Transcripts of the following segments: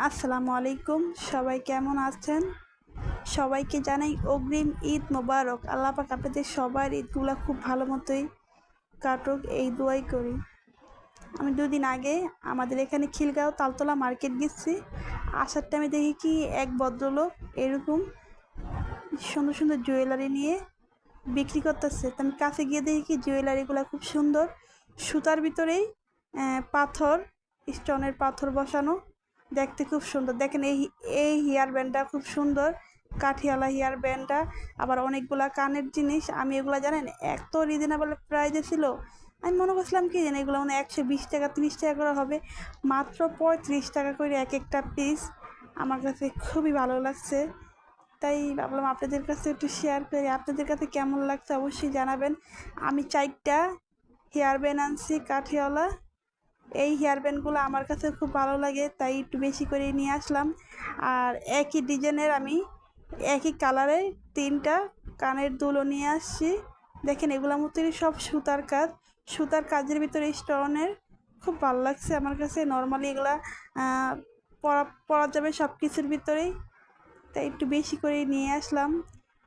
আসসালামু আলাইকুম। সবাই কেমন আছেন? সবাইকে জানাই অগ্রিম ঈদ মোবারক। আল্লাহ পাক আপনাদের সবার ঈদগুলো খুব ভালো মতোই কাটুক, এই দোয়াই করি। আমি দুদিন আগে আমাদের এখানে খিলগাঁও তালতলা মার্কেট গেছি। আসার টাইমে দেখি কি এক ভদ্রলোক এরকম সুন্দর সুন্দর জুয়েলারি নিয়ে বিক্রি করতেছে। তো আমি কাছে গিয়ে দেখি কি জুয়েলারিগুলো খুব সুন্দর। সুতার ভিতরেই পাথর স্টোনের পাথর বসানো। দেখতে খুব সুন্দর। দেখেন এই এই হেয়ার ব্যান্ডটা খুব সুন্দর। কাঠিওয়ালা হেয়ার ব্যান্ডটা। আবার অনেকগুলা কানের জিনিস। আমি এগুলো জানেন, এত রিজনেবল প্রাইজে ছিল। আমি মনে করছিলাম কি জানি, এগুলো মানে একশো বিশ টাকা, তিরিশ টাকা করে হবে। মাত্র পঁয়ত্রিশ টাকা করে এক একটা পিস আমার কাছে খুবই ভালো লাগছে। তাই ভাবলাম আপনাদের কাছে একটু শেয়ার করি। আপনাদের কাছে কেমন লাগছে অবশ্যই জানাবেন। আমি চারটা হেয়ার ব্যান্ড আনছি, কাঠিওয়ালা। এই হেয়ার ব্যান্ডগুলো আমার কাছে খুব ভালো লাগে, তাই একটু বেশি করে নিয়ে আসলাম। আর একই ডিজাইনের আমি একই কালারের তিনটা কানের দুলো নিয়ে আসছি। দেখেন, এগুলোর মতোই সব সুতার কাজ। সুতার কাজের ভিতরে স্টোনের খুব ভালো লাগছে আমার কাছে। নর্মালি এগুলা পরা পরা যাবে সব কিছুর ভিতরেই। তাই একটু বেশি করে নিয়ে আসলাম।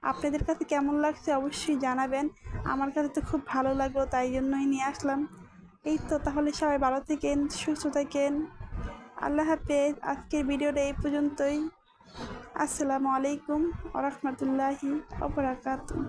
আপনাদের কাছে কেমন লাগছে অবশ্যই জানাবেন। আমার কাছে তো খুব ভালো লাগল, তাই জন্যই নিয়ে আসলাম। এই তো তাহলে সবাই ভালো থাকেন, সুস্থ থাকেন। আল্লাহ হাফেজ। আজকের ভিডিওটা এই পর্যন্তই। আসসালামু আলাইকুম ওরহমতুল্লাহি ওবরাকাতুহ